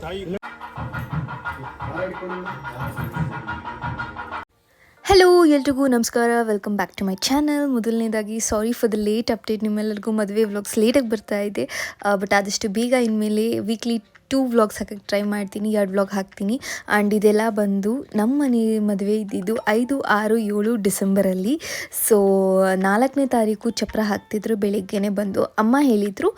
ತಾಯಿ ಹಲೋ ಎಲ್ರಿಗೂ ನಮಸ್ಕಾರ. Welcome back to my channel ಮೊದಲನೇದಾಗಿ sorry for the late update ನಿಮ್ಮೆಲ್ಲರಿಗೂ ಮದುವೆ ವ್ಲಾಗ್ಸ್ ಲೇಟಾಗಿ ಬರ್ತಾ ಇದೆ. ಬಟ್ ಆದಷ್ಟು ಬೇಗ ಇನ್ಮೇಲೆ ವೀಕ್ಲಿ ಟೂ ವ್ಲಾಗ್ಸ್ ಹಾಕಕ್ಕೆ ಟ್ರೈ ಮಾಡ್ತೀನಿ. ಎರಡು ವ್ಲಾಗ್ ಹಾಕ್ತೀನಿ. ಆ್ಯಂಡ್ ಇದೆಲ್ಲ ಬಂದು ನಮ್ಮ ಮನೆ ಮದುವೆ ಇದ್ದಿದ್ದು ಐದು, ಆರು, ಏಳು ಡಿಸೆಂಬರಲ್ಲಿ. ಸೊ ನಾಲ್ಕನೇ ತಾರೀಕು ಚಪ್ರ ಹಾಕ್ತಿದ್ರು. ಬೆಳಿಗ್ಗೆನೆ ಬಂದು ಅಮ್ಮ ಹೇಳಿದರು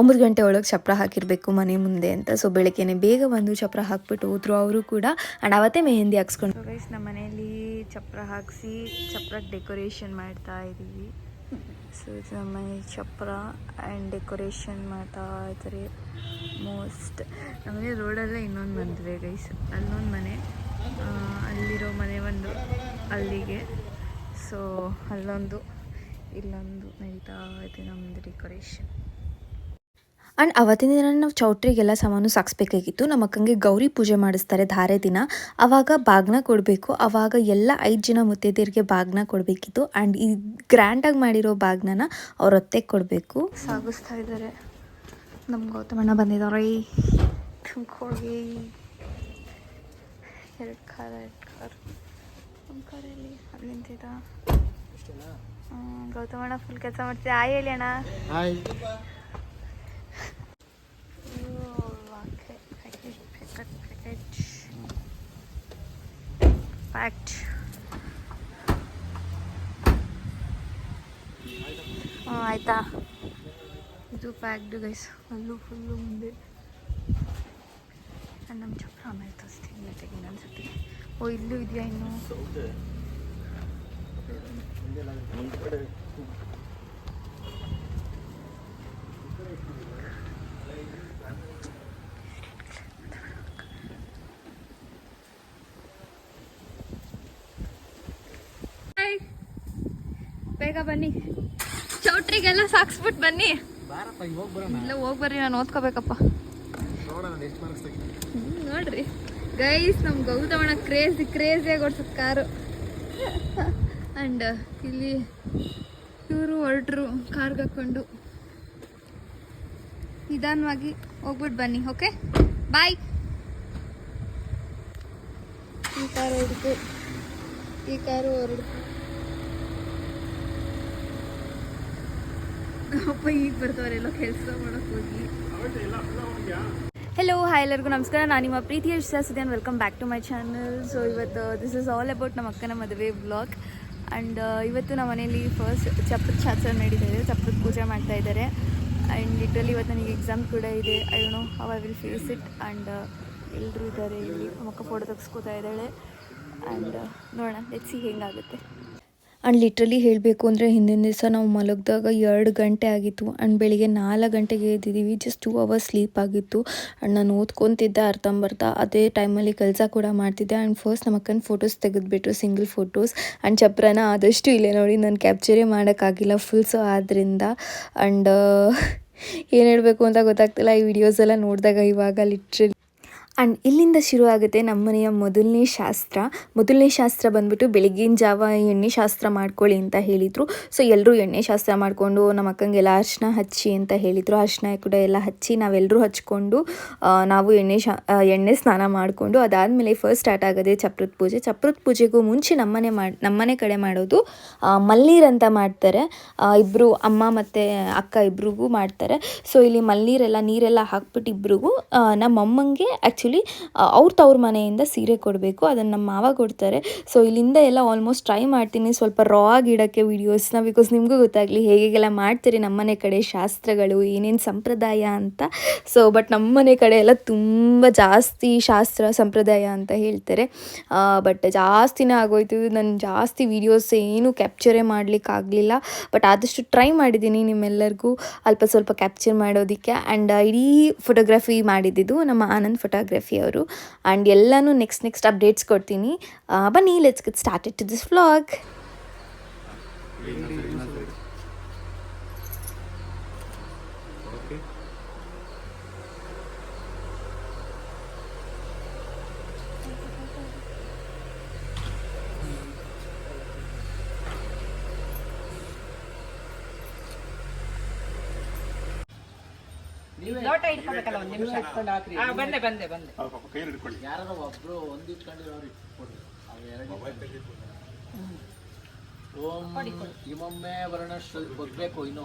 ಒಂಬತ್ತು ಗಂಟೆ ಒಳಗೆ ಚಪ್ರ ಹಾಕಿರಬೇಕು ಮನೆ ಮುಂದೆ ಅಂತ. ಸೊ ಬೆಳಗ್ಗೆನೆ ಬೇಗ ಬಂದು ಚಪ್ರ ಹಾಕ್ಬಿಟ್ಟು ಹೋದ್ರು ಅವರು ಕೂಡ. ಆ್ಯಂಡ್ ಅವತ್ತೇ ಮೆಹಂದಿ ಹಾಕ್ಸ್ಕೊಂಡು ನಮ್ಮ ಮನೆಯಲ್ಲಿ ಚಪ್ರ ಹಾಕಿಸಿ ಚಪ್ರಕ್ಕೆ ಡೆಕೋರೇಷನ್ ಮಾಡ್ತಾ ಇದ್ದೀವಿ ಸೊ ಇದು ನಮ್ಮ ಚಪ್ರ ಆ್ಯಂಡ್ ಡೆಕೋರೇಷನ್ ಮಾಡ್ತಾ ಇದ್ದಾರೆ ಮೋಸ್ಟ್ ನಮಗೆ ರೋಡಲ್ಲೇ ಇನ್ನೊಂದು ಮದುವೆ ಗೈಸ್ ಅಲ್ಲೊಂದು ಮನೆ. ಅಲ್ಲಿರೋ ಮನೆ ಒಂದು ಅಲ್ಲಿಗೆ. ಸೊ ಅಲ್ಲೊಂದು, ಇಲ್ಲೊಂದು ನಡೀತಾ ಇದೆ ನಮ್ಮದು ಡೆಕೋರೇಷನ್ ಆ್ಯಂಡ್ ಅವತ್ತಿನ ದಿನ ನಾವು ಚೌಟ್ರಿಗೆಲ್ಲ ಸಾಮಾನು ಸಾಗಿಸ್ಬೇಕಾಗಿತ್ತು ನಮ್ಮ ಅಕ್ಕಂಗೆ ಗೌರಿ ಪೂಜೆ ಮಾಡಿಸ್ತಾರೆ ಧಾರೆ ದಿನ. ಆವಾಗ ಬಾಗ್ನ ಕೊಡಬೇಕು. ಆವಾಗ ಎಲ್ಲ ಐದು ಜನ ಮುತ್ತೈದೆಯರಿಗೆ ಬಾಗ್ನ ಕೊಡಬೇಕಿತ್ತು. ಆ್ಯಂಡ್ ಈ ಗ್ರ್ಯಾಂಡಾಗಿ ಮಾಡಿರೋ ಬಾಗ್ನನ ಅವ್ರ ಹೊತ್ತೆಗೆ ಕೊಡಬೇಕು. ಸಾಗಿಸ್ತಾ ಇದ್ದಾರೆ. ನಮ್ಮ ಗೌತಮಣ್ಣ ಬಂದಿದ್ದಾರೆ. ತುಂಬ್ಕೊಳ್ಗೆ ಎರಡು ಕಾರ್ ಎರಡು ಕಾರ್. ಒಂದು ಕಾರಲ್ಲಿ ಅಲ್ಲಿ ನಿಂತಿದ್ದ ಹ್ಮ್, ಗೌತಮಣ್ಣ ಫುಲ್ ಕೆಲಸ ಮಾಡ್ತೀವಿ ಆಯ್ ಹೇಳಿ ಅಣ್ಣ ಹಾಯ್ ಪ್ಯಾಕ್ಟ್ ಹಾಂ ಆಯ್ತಾ ಇದು ಪ್ಯಾಕ್ಡು ಗೈಸ್ ಅಲ್ಲೂ ಫುಲ್ಲು ಮುಂದೆ. ನಾನು ನಮ್ಮ ಚಪ್ರ ಆಮೇಲೆ ತೋರಿಸ್ತೀನಿ ಜೊತೆಗೆ ಸತಿ ಓ ಇಲ್ಲೂ ಇದೆಯಾ ಇನ್ನು? ಬೇಗ ಬನ್ನಿ. ಚೌಟ್ರಿಗೆಲ್ಲ ಸಾಕ್ಸ್ಬಿಟ್ಟು ಬನ್ನಿ. ಇಲ್ಲ ಹೋಗಿ ಬರ್ರಿ ನಾನು ಓದ್ಕೋಬೇಕಪ್ಪ. ನೋಡ್ರಿ. ಗೈಸ್ ನಮ್ ಗೌತಮಣ ಕ್ರೇಜಿ ಕ್ರೇಜಿಯಾಗಿ ಓಡ್ಸೋದು ಕಾರು. ಅಂಡ್ ಇಲ್ಲಿ ಇವರು ಹೊರಟ್ರು ಕಾರ್ಗೆ ಹಾಕೊಂಡು. ನಿಧಾನವಾಗಿ ಹೋಗ್ಬಿಟ್ಟು ಬನ್ನಿ ಓಕೆ ಬಾಯ್ ಈ ಕಾರು ಹೊರಡ್ತು ಈ ಕಾರು ಹೊರಡ್ತು ಅಪ್ಪ ಈಗ ಬರ್ತಾವ್ರೆಲ್ಲ ಕೆಲಸ ಮಾಡಕ್ ಹೋಗಿ. ಹೆಲೋ ಹಾಯ್ ಎಲ್ಲರಿಗೂ ನಮಸ್ಕಾರ. ನಾನು ನಿಮ್ಮ ಪ್ರೀತಿಯ ಸುದ್ದಿಯನ್ welcome back to my channel so ಇವತ್ತು ದಿಸ್ ಇಸ್ ಆಲ್ ಅಬೌಟ್ ನಮ್ಮ ಅಕ್ಕನ ಮದುವೆ ಬ್ಲಾಗ್ ಆ್ಯಂಡ್ ಇವತ್ತು ನಮ್ಮ ಮನೇಲಿ ಫಸ್ಟ್ ಚಪ್ರದ ಶಾಸ್ತ್ರ ನಡೀತಾ ಇದೆ. ಚಪ್ರದ ಪೂಜೆ ಮಾಡ್ತಾ ಇದ್ದಾರೆ. ಆ್ಯಂಡ್ ಲಿಟ್ರಲಿ ಇವತ್ತು ನನಗೆ ಎಕ್ಸಾಮ್ ಕೂಡ ಇದೆ. I know how I will face it and ಎಲ್ಲರೂ ಇದ್ದಾರೆ ಇಲ್ಲಿ. ನಮ್ಮ ಅಕ್ಕ ಫೋಟೋ ತೆಗೆಸ್ಕೋತಾ ಇದ್ದಾಳೆ. ಆ್ಯಂಡ್ ನೋಡೋಣ. ಎಚ್ಚಿ ಹೆಂಗಾಗುತ್ತೆ. ಆ್ಯಂಡ್ ಲಿಟ್ರಲಿ ಹೇಳಬೇಕು ಅಂದರೆ ಹಿಂದಿನ ದಿವಸ ನಾವು ಮಲಗಿದಾಗ ಎರಡು ಗಂಟೆ ಆಗಿತ್ತು. ಆ್ಯಂಡ್ ಬೆಳಿಗ್ಗೆ ನಾಲ್ಕು ಗಂಟೆಗೆ ಎದ್ದಿದ್ದೀವಿ ಜಸ್ಟ್ ಟೂ ಅವರ್ಸ್ ಸ್ಲೀಪ್ ಆಗಿತ್ತು. ಆ್ಯಂಡ್ ನಾನು ಓದ್ಕೊತಿದ್ದೆ ಅರ್ಧಂಬರ್ಧ ಅದೇ ಟೈಮಲ್ಲಿ ಕೆಲಸ ಕೂಡ ಮಾಡ್ತಿದ್ದೆ. ಆ್ಯಂಡ್ ಫಸ್ಟ್ ನಮ್ಮ ಅಕ್ಕನ ಫೋಟೋಸ್ ತೆಗೆದುಬಿಟ್ಟು ಸಿಂಗಲ್ ಫೋಟೋಸ್ ಆ್ಯಂಡ್ ಚಪ್ರನ ಆದಷ್ಟು ಇಲ್ಲೇ ನೋಡಿ, ನಾನು ಕ್ಯಾಪ್ಚರೇ ಮಾಡೋಕ್ಕಾಗಿಲ್ಲ ಫುಲ್ ಸೊ ಆದ್ದರಿಂದ ಆ್ಯಂಡ್ ಏನು ಹೇಳಬೇಕು ಅಂತ ಗೊತ್ತಾಗ್ತಿಲ್ಲ. ಈ ವಿಡಿಯೋಸ್ ಎಲ್ಲ ನೋಡಿದಾಗ ಇವಾಗ ಲಿಟ್ರಲಿ ಆ್ಯಂಡ್ ಇಲ್ಲಿಂದ ಶುರು ಆಗುತ್ತೆ ನಮ್ಮನೆಯ ಮೊದಲನೇ ಶಾಸ್ತ್ರ. ಮೊದಲನೇ ಶಾಸ್ತ್ರ ಬಂದ್ಬಿಟ್ಟು ಬೆಳಗಿನ ಜಾವ ಎಣ್ಣೆ ಶಾಸ್ತ್ರ ಮಾಡ್ಕೊಳ್ಳಿ ಅಂತ ಹೇಳಿದರು. ಸೊ ಎಲ್ಲರೂ ಎಣ್ಣೆ ಶಾಸ್ತ್ರ ಮಾಡಿಕೊಂಡು, ನಮ್ಮ ಅಕ್ಕಂಗೆಲ್ಲ ಅರ್ಶಿನ ಹಚ್ಚಿ ಅಂತ ಹೇಳಿದರು. ಅರ್ಶಿನ ಕೂಡ ಎಲ್ಲ ಹಚ್ಚಿ ನಾವೆಲ್ಲರೂ ಹಚ್ಕೊಂಡು ನಾವು ಎಣ್ಣೆ ಶಾ ಎಣ್ಣೆ ಸ್ನಾನ ಮಾಡಿಕೊಂಡು, ಅದಾದಮೇಲೆ ಫಸ್ಟ್ ಸ್ಟಾರ್ಟ್ ಆಗೋದೇ ಚಪ್ರದ ಪೂಜೆ. ಚಪ್ರದ ಪೂಜೆಗೂ ಮುಂಚೆ ನಮ್ಮನೆ ಮಾಡಿ, ನಮ್ಮನೆ ಕಡೆ ಮಾಡೋದು ಮಲ್ಲೀರ್ ಮಲ್ನೀರು ಅಂತ ಮಾಡ್ತಾರೆ. ಇಬ್ಬರು ಅಮ್ಮ ಮತ್ತು ಅಕ್ಕ ಇಬ್ರಿಗೂ ಮಾಡ್ತಾರೆ. ಸೊ ಇಲ್ಲಿ ಮಲ್ಲೀರೆಲ್ಲ ನೀರೆಲ್ಲ ಹಾಕ್ಬಿಟ್ಟು ಇಬ್ರಿಗೂ ನಮ್ಮಮ್ಮಂಗೆ ನಮ್ಮ ಅಮ್ಮಂಗೆ ಆ್ಯಕ್ಚುಲಿ ಅವ್ರ ತವ್ರ ಮನೆಯಿಂದ ಸೀರೆ ಕೊಡಬೇಕು, ಅದನ್ನು ನಮ್ಮ ಮಾವ ಕೊಡ್ತಾರೆ. ಸೊ ಇಲ್ಲಿಂದ ಎಲ್ಲ ಆಲ್ಮೋಸ್ಟ್ ಟ್ರೈ ಮಾಡ್ತೀನಿ. ಸ್ವಲ್ಪ ರಾ ಆಗಿಡೋಕ್ಕೆ ವೀಡಿಯೋಸ್ನ ಬಿಕಾಸ್ ನಿಮಗೂ ಗೊತ್ತಾಗಲಿ ಹೇಗೆಲ್ಲ ಮಾಡ್ತೀರಿ ನಮ್ಮನೆ ಕಡೆ ಶಾಸ್ತ್ರಗಳು, ಏನೇನು ಸಂಪ್ರದಾಯ ಅಂತ. ಸೊ ಬಟ್ ನಮ್ಮನೆ ಕಡೆ ಎಲ್ಲ ತುಂಬ ಜಾಸ್ತಿ ಶಾಸ್ತ್ರ, ಸಂಪ್ರದಾಯ ಅಂತ ಹೇಳ್ತಾರೆ. ಬಟ್ ಜಾಸ್ತಿನೇ ಆಗೋಯ್ತು. ನಾನು ಜಾಸ್ತಿ ವೀಡಿಯೋಸ್ ಏನು ಕ್ಯಾಪ್ಚರೇ ಮಾಡಲಿಕ್ಕಾಗಲಿಲ್ಲ ಬಟ್ ಆದಷ್ಟು ಟ್ರೈ ಮಾಡಿದ್ದೀನಿ ನಿಮ್ಮೆಲ್ಲರಿಗೂ. ಅಲ್ಪ ಸ್ವಲ್ಪ ಕ್ಯಾಪ್ಚರ್ ಮಾಡೋದಕ್ಕೆ. ಆ್ಯಂಡ್ ಇಡೀ ಫೋಟೋಗ್ರಫಿ ಮಾಡಿದ್ದಿದ್ದು ನಮ್ಮ ಆನಂದ್ ಫೋಟೋಗ್ರಫಿ ಅವರು. ಆ್ಯಂಡ್ ಎಲ್ಲನೂ ನೆಕ್ಸ್ಟ್ ನೆಕ್ಸ್ಟ್ ಅಪ್ಡೇಟ್ಸ್ ಕೊಡ್ತೀನಿ. ಬನ್ನಿ let's get started to this vlog ಲೋಟ ಇಟ್ಕೊಬೇಕಲ್ಲ ಒಂದ್ ನಿಮಿಷ. ಇಟ್ಕೊಂಡು ಹಾಕ್ರಿ. ಬಂದೆ ಬಂದೆ ಬಂದೆ. ಕೈಯಲ್ಲಿ ಯಾರು ಒಬ್ರು ಒಂದು ಇಟ್ಕೊಂಡಿರೋರು ಓಂ ಇಮೊಮ್ಮೆ ವರ್ಣ ಬಗ್ಬೇಕು ಇನ್ನು.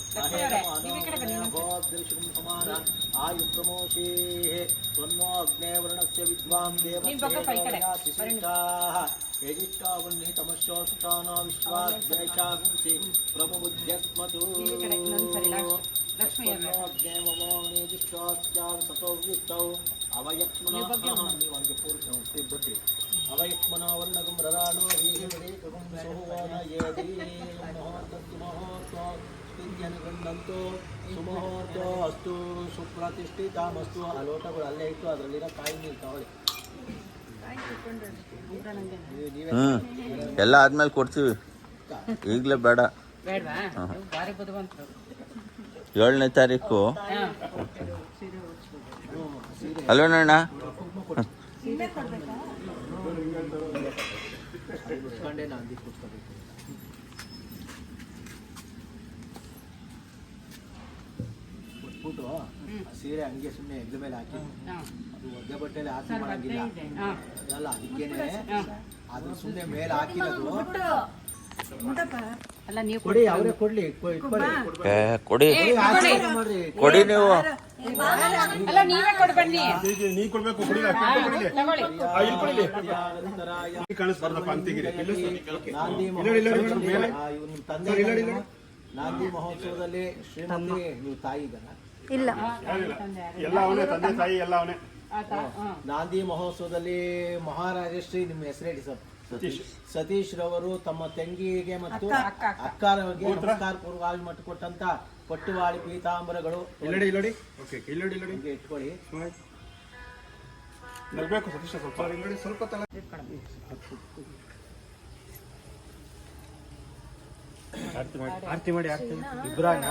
ఆయు ప్రమోషే త్వన్నో అగ్నే వర్ణస్య విద్వాం దేవతామశోషుషానా విశ్వాద్వేషాగుంసి ప్రభుబుద్ధ్యస్మతు అవయక్మనా వర్ణగం రరాణో హీహిమహో ಜನಗಂಡಂತೂ ಸುಮಹೂರ್ತ ಅಷ್ಟು ಸುಪ್ರತಿಷ್ಠಿತ ಮಸ್ತು ಆ ಲೋಟಗಳು ಅಲ್ಲೇ ಇತ್ತು ಅದರಲ್ಲಿರೋ ಕಾಯಿ ನೀರು ತಗೊಳ್ಳಿ. ಎಲ್ಲ ಆದ್ಮೇಲೆ ಕೊಡ್ತೀವಿ. ಈಗಲೇ ಬೇಡ. ಏಳನೇ ತಾರೀಕು. ಹಲೋ ಅಣ್ಣ ಆ ಸೀರೆ ಹಂಗೆ ಸುಮ್ಮನೆ ಹೆಗ್ಲ ಮೇಲೆ ಹಾಕಿ. ಅದು ಒದ್ದೆ ಬಟ್ಟೆಲಿ ಹಾಕಿ ಮಾಡಂಗಿಲ್ಲ. ಅಲ್ಲ ಅದಕ್ಕೇನೆ ಅದು ಸುಮ್ಮನೆ ಮೇಲೆ ಹಾಕಿರೋದು. ಅಲ್ಲ ನೀವು ಕೊಡಿ ಅವರೇ ಕೊಡ್ಲಿ. ಕೊಡಿ ಕೊಡಿ, ಕೊಡಿ. ನೀವು. ಅಲ್ಲ ನೀವೇ ಕೊಡ್ ಬನ್ನಿ. ನೀ ಕೊಡ್ಬೇಕು ಕೊಡಿ ಕಾಣಿಸ್ಬಾರ್ದಪ್ಪ ಅಂತಿಗಿರಿ ನಾಂದಿ ಮಹೋತ್ಸವದಲ್ಲಿ ಶ್ರೀಮತಿ ನೀವು ತಾಯಿ ಇದನ್ನ ಇಲ್ಲ. ಎಲ್ಲ ಅವನೇ ತಂದೆ ತಾಯಿ ಎಲ್ಲ ಅವನೇ. ನಾಂದಿ ಮಹೋತ್ಸವದಲ್ಲಿ ಮಹಾರಾಜಶ್ರೀ ನಿಮ್ಮ ಹೆಸರೇಳಿ ಹೇಳಿ ಸರ್. ಸತೀಶ್. ಸತೀಶ್ ರವರು ತಮ್ಮ ತಂಗಿಗೆ ಮತ್ತು ಅಕ್ಕರವರಿಗೆ ನಮಸ್ಕಾರ ಪೂರ್ವವಾಗಿ ಮಟ್ಟು ಕೊಟ್ಟಂತ ಪಟ್ಟುವಾಳಿ ಪೀತಾಂಬರಗಳು. ಇಲ್ಲಡಿ ಇಲ್ಲಡಿ. ಓಕೆ ಇಲ್ಲಡಿ ಇಲ್ಲಡಿ. ಹೀಗೆ ಇಟ್ಕೊಳ್ಳಿ. ನಲ್ಬೇಕು ಸತೀಶ್ ಸ್ವಲ್ಪ ಇಲ್ಲಡಿ ಸ್ವಲ್ಪ ತಲೆ ಆರತಿ ಮಾಡಿ ಆರ್ತಿ ಇಬ್ರಾಗ.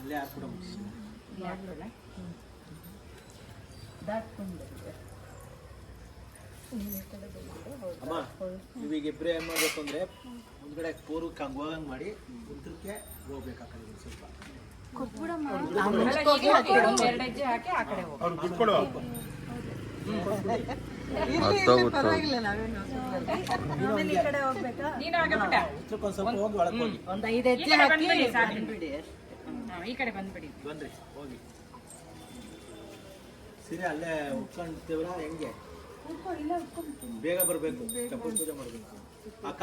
ಅಲ್ಲೇ ಹಾಕ್ಬಿಡಮ್ಮ ಅಮ್ಮ ನೀವೀಗ ಇಬ್ಬರೇ ಏನ್ ಮಾಡ್ಬೇಕು ಅಂದ್ರೆ ಮುಂದ್ಗಡೆ ಪೂರ್ವಕ್ಕೆ ಹಂಗೆ ಹೋಗಂಗ್ ಮಾಡಿ ಉತ್ತರಕ್ಕೆ ಹೋಗ್ಬೇಕು ಆ ಕಡೆ ಒಂದ್ ಸ್ವಲ್ಪ ಅಲ್ಲ, ಹೀಗೆ ಕಡೆ ಉತ್ತರಕ್ಕೆ ಒಂದ್ ಸ್ವಲ್ಪ ಹೋಗಿ ಒಳಗೆ ಹೋಗಿ. ಒಂದ್ ಐದು ಹೆಜ್ಜೆ ಹಾಕಿ ಸಾಕು. ಹಾ, ಈ ಕಡೆ ಬಂದ್ಬಿಡಿ. ಬನ್ರಿ ಹೋಗಿ. ಸೀರೆ ಅಲ್ಲೇ ಉಟ್ಕೊಂಡಿರ್ತೇವ್ರ ಹೆಂಗೆ? ಬೇಗ ಬರಬೇಕು. ಪೂಜೆ ಮಾಡಬೇಕು. ಅಕ್ಕ.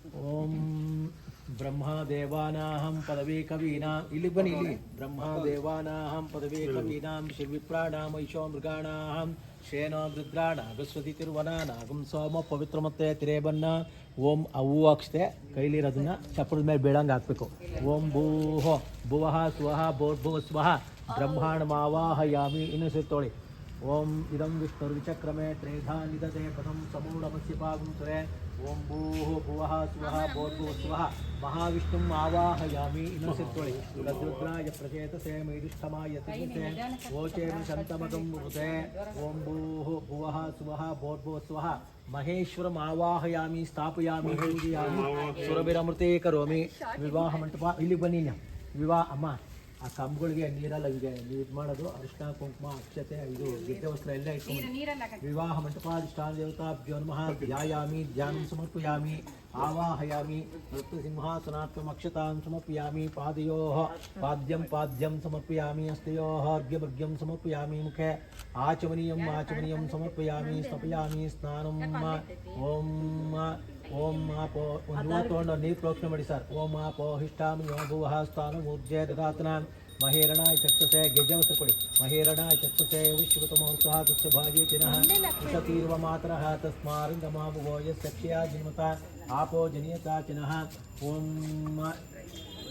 ಓಂ ಬ್ರಹ್ಮದೇವಾನಾಹಂ ಪದವಿ ಕವೀನಾಂ ಇಲ್ಲಿ ಬನ್ನಿ ಇಲ್ಲಿ ಬ್ರಹ್ಮದೇವಾನಾಹಂ ಪದವಿ ಕವೀನಾಂ ಶಿವಿಪ್ರಾಣಾಂ ಐಶೋ ಮೃಗಾಣಾಹಂ ಶೇನೋ ರುದ್ರಾಣ ಅಗಸ್ವತಿ ತಿರುವನಾನಾಗಂ ಸೋಮ ಪವಿತ್ರ ಮತ್ತೆ ತಿರೇಬನ್ನ ಓಂ ಅವು ಅಕ್ಷತೆ ಕೈಲಿರೋದನ್ನ ಚಪ್ಪರದ ಮೇಲೆ ಬೀಳಂಗೆ ಹಾಕ್ಬೇಕು. ಓಂ ಭೂಹೋ, ಭುವಃ ಸ್ವಹ ಭೋರ್ಭುವ ಸ್ವಹ ಯಾಮಿ ಇನ್ನು ಸೇರ್ತೋಳಿ ओम इदम विष्णुर्विचक्रमे त्रेधा निदते पदं समूढमस्य पागुन्तरे ओं भूः भुवः सुवः भोर्भुः स्वः। महाविष्णुम् आवाहयामि इनसित्वळि लद्रुद्राय प्रचेतसे मैदिष्ठमाय तिष्ठते। वोचेमि शन्तमगं मृते ओं भूः भुवः सुवः भोर्भुः स्वः। महेश्वरम् आवाहयामि स्थापयामि पूजयामि। सुरभिरमृते करोमि। विवाहमण्टप बनी विवाह अम्मा। ಆ ಕಂಬಗಳಿಗೆ ನೀರೆಲ್ಲ ಇದೆ ನೀವು ಇದು ಮಾಡೋದು ಅರಿಶಿನ ಕುಂಕುಮ ಅಕ್ಷತೆ ಇದು ಗೆದ್ದೆ ವಸ್ತ್ರ ಎಲ್ಲ ಇಟ್ಕೊಂಡು. ವಿವಾಹ ಮಂಟಪಾಧಿಷ್ಠಾನ ದೇವತಾಭ್ಯೋ ನಮಃ. ಧ್ಯಾಯಾಮಿ ಧ್ಯಾನ ಸಮರ್ಪಯಾಮಿ ಆವಾಹಯಾಮಿ ನೃತ್ಯಸಿಂಹಾಸನಾತ್ಮಂ ಅಕ್ಷತಾಂ ಸಮರ್ಪಯಾಮಿ ಪಾದಯೋ ಪಾದ್ಯಂ ಪಾದ್ಯಂ ಸಮರ್ಪಯಾಮಿ ಅಸ್ತಯೋ ಅರ್ಘ್ಯಮರ್ಘ್ಯಂ ಸಮರ್ಪಯಾಮಿ ಮುಖೆ. ಆಚಮನೀಯಂ ಆಚಮನೀಯಂ ಸಮರ್ಪಯಾಮಿ ಸ್ಥಪಯಾಮಿ ಸ್ನಾನಂ ಓಂ ಓಂ ಆಪೋ ಒಂದು ಹೂವು ತೊಗೊಂಡು ನೀರು ಪ್ರೋಕ್ಷಣೆ ಮಾಡಿ ಸರ್ ಓಂ ಆಪೋ ಹಿಷ್ಟಾಮಿ ಓಂ ಭುವಃ ಸ್ಥಾನ ಮೂರ್ಜೆ ದದಾತನಾಂ ಮಹೇರಣಾಯ ಚಕ್ಷಸೆ ಗೆಜ್ಜವಸ್ತ್ರ ಕೊಡಿ ಮಹೇರಣಾಯ ಚಕ್ಷಸೆ ವಿಶ್ವತಮೋತ್ಸಾಹ ತುಸ್ಯ ಭಾಗೀತಿನಃ ಉಷತೀರ್ವ ಮಾತರಃ ತಸ್ಮಾರಿಂಗಮಾಭುವೋ ಯಸ್ಯ ಜನ್ಮತ ಆಪೋ ಜನಿಯತಾಚಿನಃ ಓಂ ಕೈ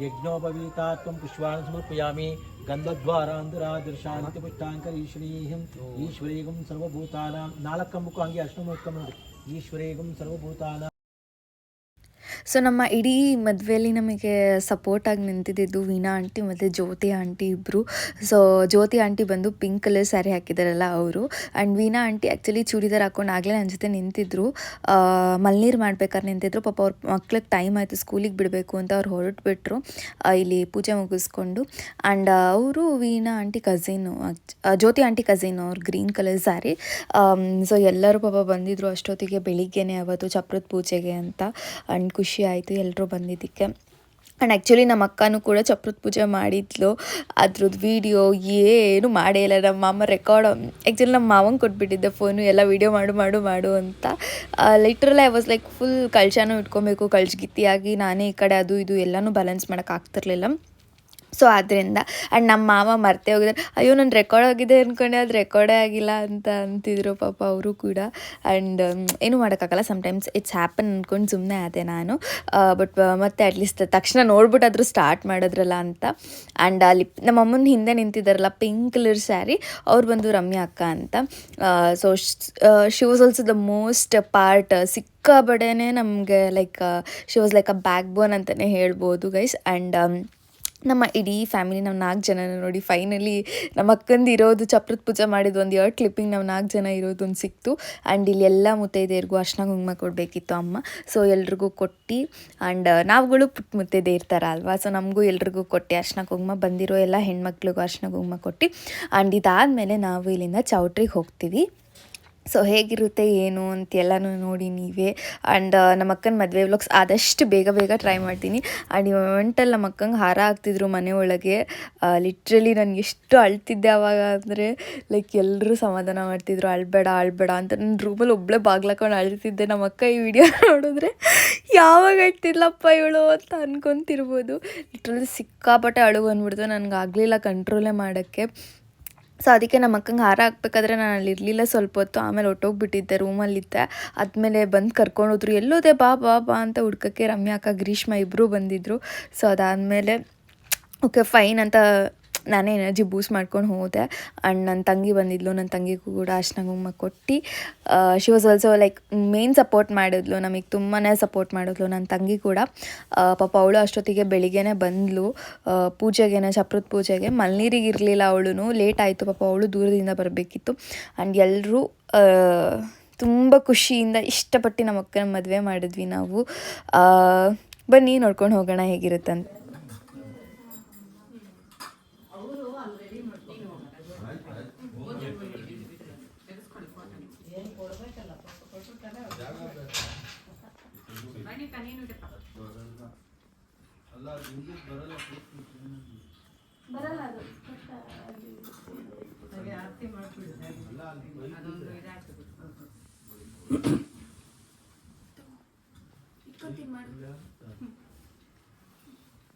यज्ञोपवीता त्वं पुष्पाणि समर्पयामि। गन्धद्वारान्धरादृशान्तिपुष्टाङ्करीश्वरीहम् ईश्वरेगं सर्वभूतानां नालकम्बुकाङ्गे अष्टमोत्तमम् सर्वभूतानां ಸೊ ನಮ್ಮ ಇಡೀ ಮದುವೆಯಲ್ಲಿ ನಮಗೆ ಸಪೋರ್ಟಾಗಿ ನಿಂತಿದ್ದು ವೀಣಾ ಆಂಟಿ ಮತ್ತು ಜ್ಯೋತಿ ಆಂಟಿ ಇಬ್ಬರು ಸೊ ಜ್ಯೋತಿ ಆಂಟಿ ಬಂದು ಪಿಂಕ್ ಕಲರ್ ಸ್ಯಾರಿ ಹಾಕಿದಾರಲ್ಲ ಅವರು. And Veena aunty actually churidar ಹಾಕೊಂಡು ಆಗಲೇ ನನ್ನ ಜೊತೆ ನಿಂತಿದ್ರು. ಮಲ್ನೀರು ಮಾಡ್ಬೇಕಾದ್ರೆ ನಿಂತಿದ್ರು. ಪಾಪ ಅವ್ರ ಮಕ್ಳಿಗೆ ಟೈಮ್ ಆಯಿತು ಸ್ಕೂಲಿಗೆ ಬಿಡಬೇಕು ಅಂತ ಅವ್ರು ಹೊರಟುಬಿಟ್ರು. ಇಲ್ಲಿ ಪೂಜೆ ಮುಗಿಸ್ಕೊಂಡು. ಆ್ಯಂಡ್ ಅವರು Veena aunty cousin Jyothi aunty cousin ಅವ್ರು ಗ್ರೀನ್ ಕಲರ್ ಸ್ಯಾರಿ ಸೊ ಎಲ್ಲರೂ ಪಾಪ ಬಂದಿದ್ರು ಅಷ್ಟೊತ್ತಿಗೆ ಬೆಳಿಗ್ಗೆನೆ ಅವತ್ತು ಚಪ್ರದ ಪೂಜೆಗೆ ಅಂತ. ಆ್ಯಂಡ್ ಆಯಿತು ಎಲ್ಲರೂ ಬಂದಿದ್ದಕ್ಕೆ. ಆ್ಯಂಡ್ ಆ್ಯಕ್ಚುಲಿ ನಮ್ಮ ಅಕ್ಕನೂ ಕೂಡ ಚಪ್ರದ ಪೂಜೆ ಮಾಡಿದ್ಲು. ಅದ್ರದ್ದು ವೀಡಿಯೋ ಏನು ಮಾಡೇ ಇಲ್ಲ. ನಮ್ಮ ಮಾಮ ರೆಕಾರ್ಡ್ ಆ್ಯಕ್ಚುಲಿ ನಮ್ಮ ಮಾವಂಗೆ ಕೊಟ್ಬಿಟ್ಟಿದ್ದೆ ಫೋನು ಎಲ್ಲ ವೀಡಿಯೋ ಮಾಡು ಮಾಡು ಮಾಡು ಅಂತ. Literal I was like full ಕಳ್ಶನೂ ಇಟ್ಕೊಬೇಕು ಕಳ್ಶಗಿತ್ತಿಯಾಗಿ ನಾನೇ ಈ ಕಡೆ ಅದು ಇದು ಎಲ್ಲನೂ ಬ್ಯಾಲೆನ್ಸ್ ಮಾಡೋಕ್ಕಾಗ್ತಿರ್ಲಿಲ್ಲ ಸೊ ಆದ್ದರಿಂದ ಆ್ಯಂಡ್ ನಮ್ಮ ಮಾವ ಮರ್ತೇ ಹೋಗಿದ್ದಾರೆ ಅಯ್ಯೋ ನಾನು ರೆಕಾರ್ಡ್ ಆಗಿದೆ ಅಂದ್ಕೊಂಡೆ ಅದು ರೆಕಾರ್ಡೇ ಆಗಿಲ್ಲ ಅಂತ ಅಂತಿದ್ರು ಪಾಪ ಅವರು ಕೂಡ. ಆ್ಯಂಡ್ ಏನೂ ಮಾಡೋಕ್ಕಾಗಲ್ಲ. ಸಮ್ಟೈಮ್ಸ್ ಇಟ್ಸ್ ಹ್ಯಾಪನ್ ಅಂದ್ಕೊಂಡು ಸುಮ್ಮನೆ ಆದೆ ನಾನು. ಬಟ್ ಮತ್ತೆ ಅಟ್ಲೀಸ್ಟ್ ತಕ್ಷಣ ನೋಡ್ಬಿಟ್ಟಾದರೂ ಸ್ಟಾರ್ಟ್ ಮಾಡಿದ್ರಲ್ಲ ಅಂತ. ಆ್ಯಂಡ್ ಅಲ್ಲಿ ನಮ್ಮ ಅಮ್ಮನ ಹಿಂದೆ ನಿಂತಿದ್ದಾರಲ್ಲ ಪಿಂಕ್ ಕಲರ್ ಸ್ಯಾರಿ ಅವ್ರು ಬಂದು ರಮ್ಯಾ ಅಕ್ಕ ಅಂತ. So she was also the most part ಸಿಕ್ಕಾಬಡೇನೆ ನಮಗೆ like she was like a backbone ಅಂತಲೇ ಹೇಳ್ಬೋದು ಗೈಸ್ ಆ್ಯಂಡ್ ನಮ್ಮ ಇಡೀ ಫ್ಯಾಮಿಲಿ, ನಾವು ನಾಲ್ಕು ಜನ ನೋಡಿ ಫೈನಲಿ ನಮ್ಮ ಅಕ್ಕಂದು ಇರೋದು ಚಪ್ರದ ಪೂಜೆ ಮಾಡಿದ್ದು ಒಂದು ಎರಡು ಕ್ಲಿಪ್ಪಿಂಗ್ ನಾವು ನಾಲ್ಕು ಜನ ಇರೋದು ಒಂದು ಸಿಕ್ತು. ಆ್ಯಂಡ್ ಇಲ್ಲಿ ಎಲ್ಲ ಮುತ್ತೈದೆಯರಿಗೂ ಅರ್ಶನ ಕುಂಕುಮ ಕೊಡಬೇಕಿತ್ತು ಅಮ್ಮ. ಸೊ ಎಲ್ರಿಗೂ ಕೊಟ್ಟು ಆ್ಯಂಡ್ ನಾವುಗಳು ಪುಟ್ಟ ಮುತ್ತೈದೆ ಇರ್ತಾರ ಅಲ್ವಾ? ಸೊ ನಮಗೂ ಎಲ್ರಿಗೂ ಕೊಟ್ಟು ಅರ್ಶನ ಕುಂಕುಮ. ಬಂದಿರೋ ಎಲ್ಲ ಹೆಣ್ಮಕ್ಳಿಗೂ ಅರ್ಶನ ಕುಂಕುಮ ಕೊಟ್ಟು. ಆ್ಯಂಡ್ ಇದಾದಮೇಲೆ ನಾವು ಇಲ್ಲಿಂದ ಚೌಟ್ರಿಗೆ ಹೋಗ್ತೀವಿ. ಸೊ ಹೇಗಿರುತ್ತೆ, ಏನು ಅಂತ ಎಲ್ಲನೂ ನೋಡಿ ನೀವೇ. ಆ್ಯಂಡ್ ನಮ್ಮ ಅಕ್ಕನ ಮದುವೆ ವ್ಲಾಗ್ಸ್ ಆದಷ್ಟು ಬೇಗ ಬೇಗ ಟ್ರೈ ಮಾಡ್ತೀನಿ. ಆ್ಯಂಡ್ ಈ ಮೊಮೆಂಟಲ್ಲಿ ನಮ್ಮ ಅಕ್ಕಂಗೆ ಹಾರ ಆಗ್ತಿದ್ರು ಮನೆ ಲಿಟ್ರಲಿ ನನಗೆ ಎಷ್ಟು ಅಳ್ತಿದ್ದೆ ಅವಾಗ ಅಂದರೆ ಲೈಕ್ ಎಲ್ಲರೂ ಸಮಾಧಾನ ಮಾಡ್ತಿದ್ರು. ಅಳ್ಬೇಡ ಅಳ್ಬೇಡ ಅಂತ ನನ್ನ ರೂಮಲ್ಲಿ ಒಬ್ಬಳೇ ಬಾಗ್ಲಾಕೊಂಡು ಅಳ್ತಿದ್ದೆ. ನಮ್ಮ ಅಕ್ಕ ಈ ವಿಡಿಯೋ ನೋಡಿದ್ರೆ, ಯಾವಾಗ ಅಳ್ತಿರ್ಲಪ್ಪ ಇವಳು? ಅಂತ ಅನ್ಕೊಂತಿರ್ಬೋದು. ಲಿಟ್ರಲಿ ಸಿಕ್ಕಾಪಟ್ಟೆ ಅಳು ಬಂದ್ಬಿಡ್ತು. ನನಗೆ ಆಗಲಿಲ್ಲ ಕಂಟ್ರೋಲೇ ಮಾಡೋಕ್ಕೆ. ಸೊ ಅದಕ್ಕೆ ನಮ್ಮ ಅಕ್ಕಂಗೆ ಹಾರ ಹಾಕ್ಬೇಕಾದ್ರೆ ನಾನು ಅಲ್ಲಿ ಇರಲಿಲ್ಲ ಸ್ವಲ್ಪ ಹೊತ್ತು. ಆಮೇಲೆ ಹೊಟ್ಟೋಗ್ಬಿಟ್ಟಿದ್ದೆ ರೂಮಲ್ಲಿದ್ದೆ. ಆದಮೇಲೆ ಬಂದು ಕರ್ಕೊಂಡೋದ್ರು ಎಲ್ಲೋದೆ ಬಾ ಬಾ ಬಾ ಅಂತ ಹುಡ್ಕಕ್ಕೆ ರಮ್ಯಾ ಅಕ್ಕ ಗ್ರೀಷ್ಮ ಇಬ್ಬರೂ ಬಂದಿದ್ದರು ಸೊ ಅದಾದಮೇಲೆ ಓಕೆ ಫೈನ್ ಅಂತ ನಾನೇ ಎನರ್ಜಿ ಬೂಸ್ಟ್ ಮಾಡ್ಕೊಂಡು ಹೋದೆ. ಆ್ಯಂಡ್ ನನ್ನ ತಂಗಿ ಬಂದಿದ್ಲು ನನ್ನ ತಂಗಿಗೂ ಕೂಡ ಅರ್ಶಿನ ಕುಂಕುಮ ಕೊಟ್ಟು. She was also like main support ಮಾಡಿದ್ಲು, ನಮಗೆ ತುಂಬಾ ಸಪೋರ್ಟ್ ಮಾಡಿದ್ಲು ನನ್ನ ತಂಗಿ ಕೂಡ. ಪಾಪ ಅವಳು ಅಷ್ಟೊತ್ತಿಗೆ ಬೆಳಿಗ್ಗೆನೆ ಬಂದಳು ಪೂಜೆಗೆನೆ ಚಪ್ರದ ಪೂಜೆಗೆ. ಮಲ್ನೀರಿಗೆ ಇರಲಿಲ್ಲ ಅವಳು ಲೇಟ್ ಆಯಿತು, ಪಾಪ ಅವಳು ದೂರದಿಂದ ಬರಬೇಕಿತ್ತು. ಆ್ಯಂಡ್ ಎಲ್ಲರೂ ತುಂಬ ಖುಷಿಯಿಂದ, ಇಷ್ಟಪಟ್ಟು ನಮ್ಮ ಅಕ್ಕನ ಮದುವೆ ಮಾಡಿದ್ವಿ ನಾವು. ಬನ್ನಿ ನೋಡ್ಕೊಂಡು ಹೋಗೋಣ ಹೇಗಿರುತ್ತೆ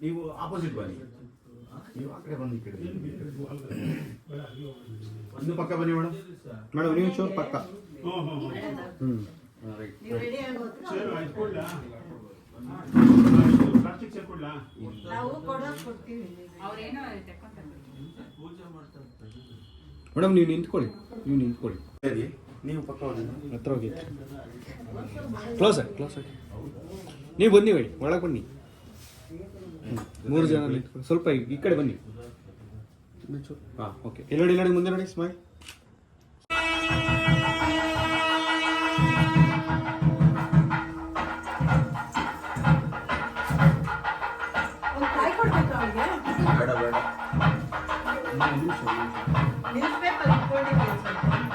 ನೀವು ಆಪೋಸಿಟ್ ಬನ್ನಿ. ನೀವು ಆ ಕಡೆ ಬನ್ನಿ ಈ ಕಡೆ ಒಂದು ಪಕ್ಕ ಬನ್ನಿ ಮೇಡಮ್ ಮೇಡಮ್ ನೀವು ಚೂರು ಪಕ್ಕ. ಹ್ಞೂ ಅವ್ರೇನೋ ತೆಕ್ಕೊಂತಾರೆ ಮೇಡಮ್ ನೀವು ನಿಂತ್ಕೊಳ್ಳಿ. ನೀವು ನಿಂತ್ಕೊಳ್ಳಿ. ನೀವು ಪಕ್ಕ ಹೋಗಿ ಹತ್ರ ಹೋಗಿ ಕ್ಲೋಸ್ ಆಗಿ ಕ್ಲೋಸ್ ಆಗಿ. ನೀವು ಬನ್ನಿ ಹೇಳಿ ಒಳಗೆ ಬನ್ನಿ. ಮೂರು ಜನ ನಿಂತ್ಕೊಳ್ಳಿ. ಸ್ವಲ್ಪ ಈ ಕಡೆ ಬನ್ನಿ. ಹಾಂ ಓಕೆ ಇಲ್ಲಿ ನೋಡಿ ಮುಂದೆ ನೋಡಿ ಸ್ಮೈಲ್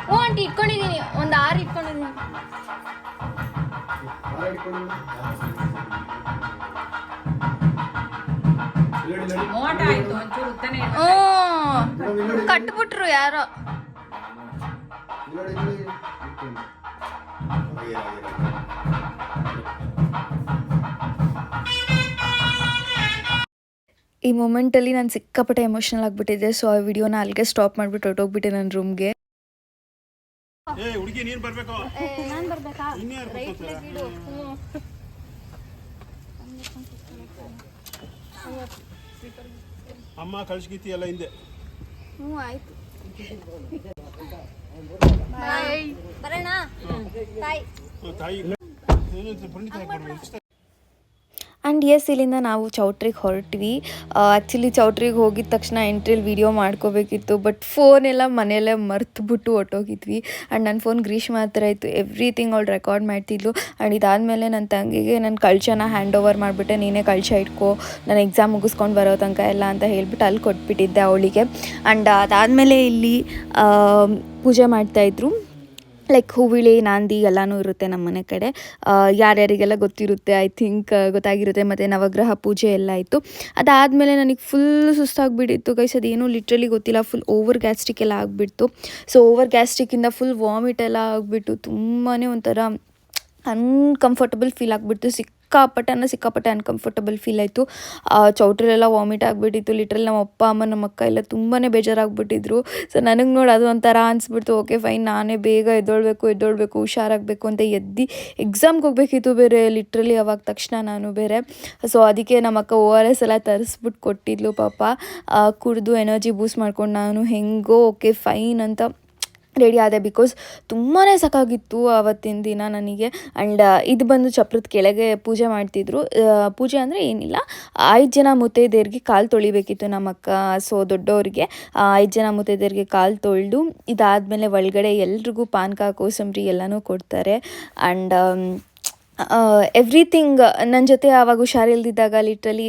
ಹ್ಞೂ ಆಂಟಿ ಇಟ್ಕೊಂಡಿದ್ದೀನಿ. ಒಂದು ಆರು ಇಟ್ಕೊಂಡಿದ್ದೀನಿ. ಹ್ಞೂ. ಕಟ್ಬಿಟ್ರು ಯಾರೋ. ಈ ಮೂಮೆಂಟಲ್ಲಿ ನಾನು ಸಿಕ್ಕಾಪಟ್ಟೆ ಎಮೋಷನಲ್ ಆಗಿಬಿಟ್ಟಿದ್ದೆ. ಸೊ ಆ ವಿಡಿಯೋನ ಅಲ್ಲಿಗೆ ಸ್ಟಾಪ್ ಮಾಡಿಬಿಟ್ಟು ಹೊರಟೋಗ್ಬಿಟ್ಟೆ ನನ್ನ ರೂಮ್ಗೆ ಏ ಹುಡುಗಿ ನೀನ್ ಬರ್ಬೇಕು? ನಾನು ಬರ್ಬೇಕಾ? ಅಮ್ಮ ಕಳ್ಸಿಗೀತಿ ಎಲ್ಲ ಹಿಂದೆ. ಹ್ಞೂ ಆಯ್ತು. ಬರೋಣ? ತಾಯಿ. ತಾಯಿ. ಆ್ಯಂಡ್ ಎಸ್ ಇಲ್ಲಿಂದ ನಾವು ಚೌಟ್ರಿಗೆ ಹೊರಟ್ವಿ. ಆ್ಯಕ್ಚುಲಿ ಚೌಟ್ರಿಗೆ ಹೋಗಿದ ತಕ್ಷಣ ಎಂಟ್ರಿಲಿ ವೀಡಿಯೋ ಮಾಡ್ಕೋಬೇಕಿತ್ತು ಬಟ್ ಫೋನ್ ಎಲ್ಲ ಮನೆಯಲ್ಲೇ ಮರ್ತುಬಿಟ್ಟು ಹೊಟ್ಟೋಗಿದ್ವಿ ಆ್ಯಂಡ್ ನನ್ನ ಫೋನ್ ಗ್ರೀಶ್ ಮಾತ್ರ ಇತ್ತು ಎವ್ರಿಥಿಂಗ್ ಅವಳು ರೆಕಾರ್ಡ್ ಮಾಡ್ತಿದ್ಲು. ಆ್ಯಂಡ್ ಇದಾದಮೇಲೆ ನನ್ನ ತಂಗಿಗೆ ನನ್ನ ಕಳ್ಚನ ಹ್ಯಾಂಡ್ ಓವರ್ ಮಾಡಿಬಿಟ್ಟೆ. ನೀನೇ ಕಳ್ಚ ಇಟ್ಕೋ, ನಾನು ಎಕ್ಸಾಮ್ ಮುಗಿಸ್ಕೊಂಡು ಬರೋ ತನಕ ಎಲ್ಲ ಅಂತ ಹೇಳ್ಬಿಟ್ಟು ಅಲ್ಲಿ ಕೊಟ್ಬಿಟ್ಟಿದ್ದೆ ಅವಳಿಗೆ. ಆ್ಯಂಡ್ ಅದಾದಮೇಲೆ ಇಲ್ಲಿ ಪೂಜೆ ಮಾಡ್ತಾಯಿದ್ರು ಲೈಕ್ ಹೂವಿಳಿ, ನಾಂದಿ ಎಲ್ಲನೂ ಇರುತ್ತೆ ನಮ್ಮ ಮನೆ ಕಡೆ. ಯಾರ್ಯಾರಿಗೆಲ್ಲ ಗೊತ್ತಿರುತ್ತೆ ಐ ಥಿಂಕ್ ಗೊತ್ತಾಗಿರುತ್ತೆ ಮತ್ತು ನವಗ್ರಹ ಪೂಜೆ ಎಲ್ಲ ಇತ್ತು ಅದಾದಮೇಲೆ ನನಗೆ ಫುಲ್ ಸುಸ್ತಾಗಿಬಿಟ್ಟಿತ್ತು ಗೈಸ್ ಅದೇನು ಲಿಟ್ರಲಿ ಗೊತ್ತಿಲ್ಲ ಫುಲ್ ಓವರ್ ಗ್ಯಾಸ್ಟ್ರಿಕ್ ಎಲ್ಲ ಆಗಿಬಿಡ್ತು. ಸೊ ಓವರ್ ಗ್ಯಾಸ್ಟ್ರಿಕ್ಕಿಂದ ಫುಲ್ ವಾಮಿಟ್ ಎಲ್ಲ ಆಗಿಬಿಟ್ಟು ತುಂಬಾ ಒಂಥರ ಅನ್ಕಂಫರ್ಟಬಲ್ ಫೀಲ್ ಆಗಿಬಿಡ್ತು. ಸಿಕ್ಕಾಪಟ್ಟೆ ಸಿಕ್ಕಾಪಟ್ಟೆ ಅನ್ಕಂಫರ್ಟಬಲ್ ಫೀಲ್ ಆಯಿತು. ಚೌಟ್ರಲ್ಲೆಲ್ಲ ವಾಮಿಟ್ ಆಗಿಬಿಟ್ಟಿತ್ತು. ಲಿಟ್ರಲ್ ನಮ್ಮ ಅಪ್ಪ, ಅಮ್ಮ, ನಮ್ಮ ಅಕ್ಕ ಎಲ್ಲ ತುಂಬಾ ಬೇಜಾರಾಗ್ಬಿಟ್ಟಿದ್ರು. ಸೊ ನನಗೆ ನೋಡಿ ಅದು ಒಂಥರ ಅನಿಸ್ಬಿಡ್ತು. ಓಕೆ ಫೈನ್ ನಾನೇ ಬೇಗ ಎದ್ದೊಳ್ಬೇಕು ಎದ್ದೊಳ್ಬೇಕು, ಹುಷಾರಾಗಬೇಕು ಅಂತ ಎದ್ದು ಎಕ್ಸಾಮ್ಗೆ ಹೋಗ್ಬೇಕಿತ್ತು ಬೇರೆ ಲಿಟ್ರಲಿ ಅವಾಗ ತಕ್ಷಣ ನಾನು ಬೇರೆ. ಸೊ ಅದಕ್ಕೆ ನಮ್ಮ ಅಕ್ಕ ಓ ಆರ್ ಎಸ್ ಎಲ್ಲ ತರಿಸ್ಬಿಟ್ಟು ಕೊಟ್ಟಿದ್ಲು ಪಾಪ. ಕುಡಿದು ಎನರ್ಜಿ ಬೂಸ್ಟ್ ಮಾಡ್ಕೊಂಡು ನಾನು ಹೆಂಗೋ ಓಕೆ ಫೈನ್ ಅಂತ ರೆಡಿ ಆದೆ ಬಿಕಾಸ್ ತುಂಬಾ ಸಾಕಾಗಿತ್ತು ಆವತ್ತಿನ ದಿನ ನನಗೆ. ಆ್ಯಂಡ್ ಇದು ಬಂದು ಚಪ್ರದ ಕೆಳಗೆ ಪೂಜೆ ಮಾಡ್ತಿದ್ರು. ಪೂಜೆ ಅಂದರೆ ಏನಿಲ್ಲ. ಐದು ಜನ ಮುತ್ತೈದೆಯರಿಗೆ ಕಾಲು ತೊಳಿಬೇಕಿತ್ತು ನಮ್ಮ ಅಕ್ಕ ಸೊ ದೊಡ್ಡವರಿಗೆ ಐದು ಜನ ಮುತ್ತೈದೆಯರಿಗೆ ಕಾಲು ತೊಳೆದು ಇದಾದಮೇಲೆ ಒಳಗಡೆ ಎಲ್ರಿಗೂ ಪಾನಕ, ಕೋಸಂಬರಿ ಎಲ್ಲನೂ ಕೊಡ್ತಾರೆ. ಆ್ಯಂಡ್ ಎವ್ರಿಥಿಂಗ್ ನನ್ನ ಜೊತೆ ಆವಾಗ ಹುಷಾರಿಲ್ದಿದ್ದಾಗ ಲಿಟ್ರಲಿ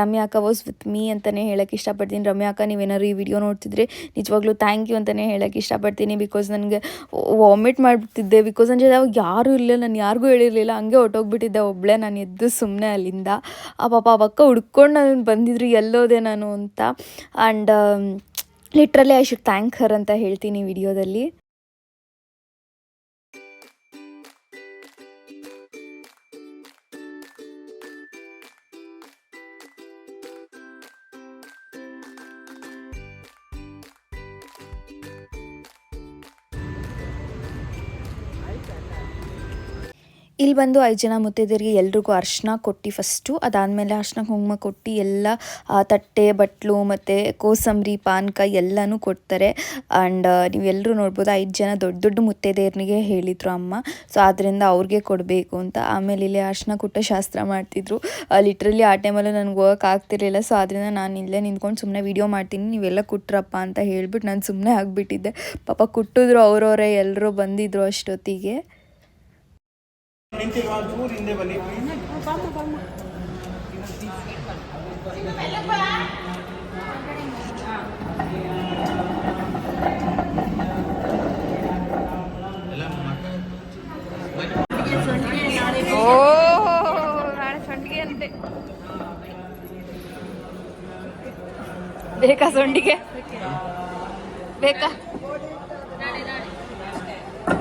ರಮ್ಯಾ ಅಕ್ಕ ವಾಸ್ ವಿತ್ ಮೀ ಅಂತಲೇ ಹೇಳೋಕ್ಕೆ ಇಷ್ಟಪಡ್ತೀನಿ. ರಮ್ಯಾ ಅಕ್ಕ, ನೀವೇನಾದ್ರು ಈ ವಿಡಿಯೋ ನೋಡ್ತಿದ್ರೆ ನಿಜವಾಗ್ಲೂ ಥ್ಯಾಂಕ್ ಯು ಅಂತಲೇ ಹೇಳೋಕ್ಕೆ ಇಷ್ಟಪಡ್ತೀನಿ ಬಿಕಾಸ್ ನನಗೆ ವಾಮಿಟ್ ಮಾಡಿಬಿಟ್ಟಿದ್ದೆ. ಬಿಕಾಸ್ ನನ್ನ ಜೊತೆ ಅವಾಗ ಯಾರೂ ಇರಲಿಲ್ಲ, ನಾನು ಯಾರಿಗೂ ಹೇಳಿರಲಿಲ್ಲ. ಹಂಗೆ ಹೊಟ್ಟೋಗ್ಬಿಟ್ಟಿದ್ದೆ ಒಬ್ಬಳೇ ನಾನು ಎದ್ದು ಸುಮ್ಮನೆ ಅಲ್ಲಿಂದ. ಆ ಪಾಪ ಆ ಅಕ್ಕ ಹುಡ್ಕೊಂಡು ನಾನು ಬಂದಿದ್ರು, ಎಲ್ಲೋದೆ ನಾನು ಅಂತ. And literally I should thank her ಅಂತ ಹೇಳ್ತೀನಿ ವಿಡಿಯೋದಲ್ಲಿ ಇಲ್ಲಿ ಬಂದು ಐದು ಜನ ಮುತ್ತೈದೆಯರಿಗೆ ಎಲ್ರಿಗೂ ಅರ್ಶಿನ ಕೊಟ್ಟು ಫಸ್ಟು ಅದಾದಮೇಲೆ ಅರ್ಶಿನ ಕುಂಕುಮ ಕೊಟ್ಟು ಎಲ್ಲ ತಟ್ಟೆ, ಬಟ್ಲು ಮತ್ತು ಕೋಸಂಬರಿ, ಪಾನಕ ಎಲ್ಲನೂ ಕೊಡ್ತಾರೆ. ಆ್ಯಂಡ್ ನೀವೆಲ್ಲರೂ ನೋಡ್ಬೋದು ಐದು ಜನ ದೊಡ್ಡ ದೊಡ್ಡ ಮುತ್ತೈದೆಯರಿಗೆ ಹೇಳಿದರು ಅಮ್ಮ. ಸೊ ಆದ್ದರಿಂದ ಅವ್ರಿಗೆ ಕೊಡಬೇಕು ಅಂತ. ಆಮೇಲೆ ಇಲ್ಲಿ ಅರ್ಶಿನ ಕೊಟ್ಟ ಶಾಸ್ತ್ರ ಮಾಡ್ತಿದ್ರು. ಲಿಟ್ರಲಿ ಆ ಟೈಮಲ್ಲೂ ನನಗೆ ಹೋಗೋಕೆ ಆಗ್ತಿರಲಿಲ್ಲ. ಸೊ ಆದ್ದರಿಂದ ನಾನು ಇಲ್ಲೇ ನಿಂತ್ಕೊಂಡು ಸುಮ್ಮನೆ ವೀಡಿಯೋ ಮಾಡ್ತೀನಿ. ನೀವೆಲ್ಲ ಕೊಟ್ರಪ್ಪ ಅಂತ ಹೇಳ್ಬಿಟ್ಟು ನಾನು ಸುಮ್ಮನೆ ಆಗಿಬಿಟ್ಟಿದ್ದೆ. ಪಾಪ ಕುಟ್ಟಿದ್ರು ಅವರವರೇ ಎಲ್ಲರೂ ಬಂದಿದ್ರು ಅಷ್ಟೊತ್ತಿಗೆ. ನಿಂತಿರುವ ಚೂರು ಹಿಂದೆ ಬನ್ನಿ ಓ ನಾಳೆ ಸಂಡಿಗೆ ಅಂತೆ ಬೇಕಾ ಸಂಡಿಗೆ ಬೇಕಾ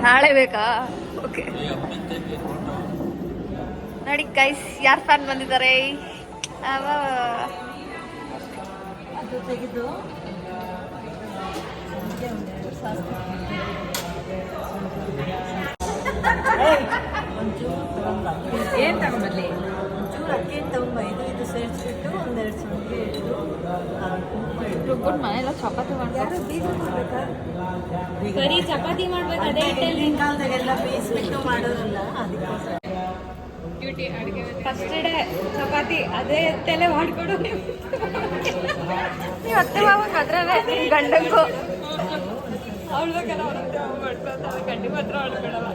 ನಾಳೆ ಬೇಕಾ ಓಕೆ ನೋಡಿ ಗೈಸ್ ಯಾರು ಫ್ಯಾನ್ ಬಂದಿದ್ದಾರೆ? ಏನ್ ತಗೊಂಬರ್ಲಿ ಚೂರು ಅಕ್ಕಿ ತಗೊಂಬ ಇದು ಇದು ಸೇರಿಸ್ಬಿಟ್ಟು ಒಂದೆರಡು ಸಂಖ್ಯೆ ಇಟ್ಟು ರುಬ್ಬಿಟ್ಟು ಮನೆಯಲ್ಲ ಚಪಾತಿ ಮಾಡ್ತಾರೆ. ಬರೀ ಚಪಾತಿ ಮಾಡ್ಬೇಕು ಅದೇ ಫಸ್ಟ್ ಡೇ ಚಪಾತಿ ಅದೇ ತಲೆ ಮಾಡ್ಕೊಡು. ನೀವು ಅತ್ತೆ ಮಾವ ಅದ್ರಲ್ಲೇ ಗಂಡಂಗೂ. ಅವಳು ಗಂಡಿ ಮಾತ್ರ ಅವಳು ಬಿಡಲ್ಲ.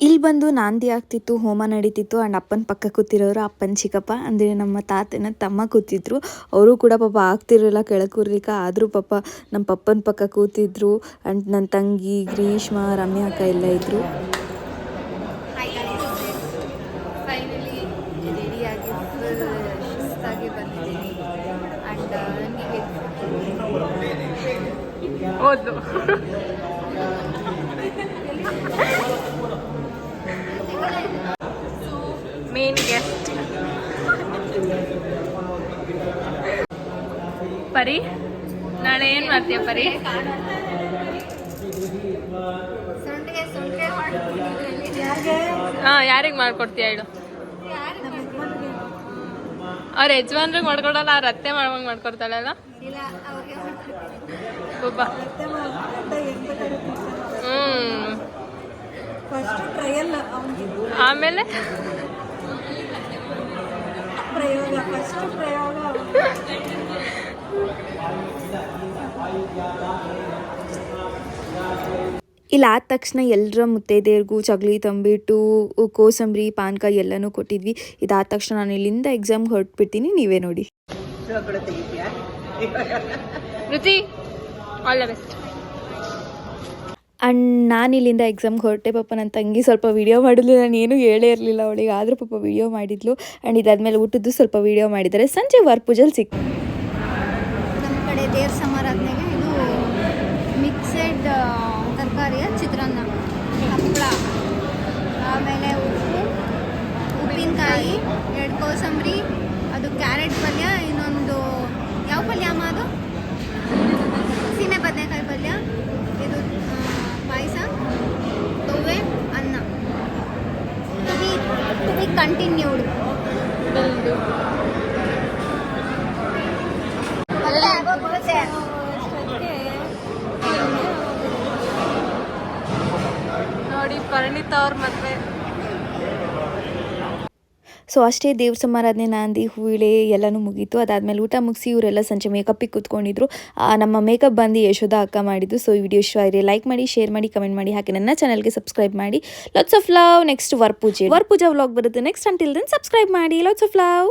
ಇಲ್ಲಿ ಬಂದು ನಾಂದಿ ಆಗ್ತಿತ್ತು ಹೋಮ ನಡೀತಿತ್ತು ಆ್ಯಂಡ್ ಅಪ್ಪನ ಪಕ್ಕ ಕೂತಿರೋರು ಅಪ್ಪನ ಚಿಕ್ಕಪ್ಪ. ಅಂದರೆ ನಮ್ಮ ತಾತನ ತಮ್ಮ ಕೂತಿದ್ರು. ಅವರು ಕೂಡ ಪಾಪ ಆಗ್ತಿರಲಿಲ್ಲ ಕೆಳಕೂರ್ಲಿಕ್ಕ ಆದರೂ ಪಾಪ ನಮ್ಮ ಪಪ್ಪನ ಪಕ್ಕ ಕೂತಿದ್ರು. ಆ್ಯಂಡ್ ನನ್ನ ತಂಗಿ ಗ್ರೀಷ್ಮ ರಮ್ಯಾ ಅಕ್ಕ ಎಲ್ಲ ಇದ್ದರು ಫೈನಲಿ ರೆಡಿಯಾಗಿ ಫುಲ್ ಶಿಸ್ತಾಗಿ ಬಂದಿದ್ದೀನಿ ಆ್ಯಂಡ್ ನನಗೆ ಓದ್ಲು ಮೇನ್ ಗೆಸ್ಟ್ ಪರಿ? ನಾಳೆ ಏನು ಮಾಡ್ತೀಯ ಪರಿ? ಹಾ ಯಾರಿಗೆ ಮಾಡ್ಕೊಡ್ತೀಯ ಹೇಳು. ಅವ್ರ ಯಜಮಾನ್ರಿಗೆ ಮಾಡ್ಕೊಡಲ್ಲ ಅವ್ರ ಅತ್ತೆ ಮಾಡುವಂಗೆ ಮಾಡ್ಕೊಡ್ತಾಳಲ್ಲ ಫಸ್ಟ್ ಟ್ರಯಲ್ ಆಮೇಲೆ? ಪ್ರಯೋಗ ಫಸ್ಟ್ ಪ್ರಯೋಗ. ಇಲ್ಲಿ ಆದ ತಕ್ಷಣ ಎಲ್ಲರ ಮುತ್ತೈದೆಯರಿಗೂ ಚಗಲಿ ತಂಬಿಟ್ಟು ಕೋಸಂಬರಿ ಪಾನಕ ಎಲ್ಲನೂ ಕೊಟ್ಟಿದ್ವಿ. ಇದಾದ ತಕ್ಷಣ ನಾನು ಇಲ್ಲಿಂದ ಎಕ್ಸಾಮ್ ಹೊರಟ್ಬಿಡ್ತೀನಿ ನೀವೇ ನೋಡಿ. ಆಲ್ ದ ಬೆಸ್ಟ್ ಆ್ಯಂಡ್ ನಾನು ಇಲ್ಲಿಂದ ಎಕ್ಸಾಮ್ಗೆ ಹೊರಟೆ ಪಾಪ ನನ್ನ ತಂಗಿ ಸ್ವಲ್ಪ ವೀಡಿಯೋ ಮಾಡಿದ್ಲು. ನಾನು ಏನೂ ಹೇಳೇ ಇರಲಿಲ್ಲ ಅವಳಿಗೆ. ಆದರೂ ಪಾಪ ವೀಡಿಯೋ ಮಾಡಿದ್ಲು. ಆ್ಯಂಡ್ ಇದಾದಮೇಲೆ ಊಟದ್ದು ಸ್ವಲ್ಪ ವೀಡಿಯೋ ಮಾಡಿದ್ದಾರೆ. ಸಂಜೆ ವಾರ ಪೂಜಲ್ಲಿ ಸಿಕ್ ನಮ್ಮ ಕಡೆ ದೇವ್ರ ಸಮಾರಾಧನೆಗೆ ಇದು ಮಿಕ್ಸೆಡ್ ತರಕಾರಿಯ ಚಿತ್ರಾನ್ನ. ಹಪ್ಪಳ. ಆಮೇಲೆ ಉಪ್ಪು, ಉಪ್ಪಿನಕಾಯಿ, ಎರಡು ಕೋಸಂಬರಿ, ಅದು ಕ್ಯಾರೆಟ್ ಪಲ್ಯ ಇನ್ನೊಂದು ಯಾವ ಪಲ್ಯ ಅಮ್ಮ ಅದು ಸೀಮೆ ಬದನೆಕಾಯಿ ಪಲ್ಯ ಇದು ಪಾಯಸ ತೊವೆ ಅನ್ನ to be to be continued ಮತ್ತೆ ಆಗೋಗ್ಬಿಡುತ್ತೆ ನೋಡಿ ಪರಿಣಿತ ಅವ್ರ ಮದುವೆ ಸೊ ಅಷ್ಟೇ ದೇವ್ರ ಸಮಾರಾಧನೆ, ನಾಂದಿ, ಹೂವಿಳೆ ಎಲ್ಲನೂ ಮುಗೀತು. ಅದಾದಮೇಲೆ ಊಟ ಮುಗಿಸಿ ಇವರೆಲ್ಲ ಸಂಜೆ ಮೇಕಪ್ಪಿಗೆ ಕೂತ್ಕೊಂಡಿದ್ರು. ನಮ್ಮ ಮೇಕಪ್ ಬಂದು ಯಶೋಧ ಅಕ್ಕ ಮಾಡಿದ್ದು. ಸೊ ಈ ವಿಡಿಯೋ ಇಷ್ಟ ಆದರೆ ಲೈಕ್ ಮಾಡಿ ಶೇರ್ ಮಾಡಿ ಕಮೆಂಟ್ ಮಾಡಿ, ಹಾಗೆ ನನ್ನ ಚಾನಲ್ಗೆ ಸಬ್ಸ್ಕ್ರೈಬ್ ಮಾಡಿ. ಲಾಟ್ಸ್ ಆಫ್ ಲವ್ ನೆಕ್ಸ್ಟ್ ವರ್ ಪೂಜೆ ವರ್ ಪೂಜಾ ವ್ಲಾಗ್ ಬರುತ್ತೆ. ನೆಕ್ಸ್ಟ್ ಅಂಟಿಲ್ ದೆನ್ ಸಬ್ಸ್ಕ್ರೈಬ್ ಮಾಡಿ. Lots of love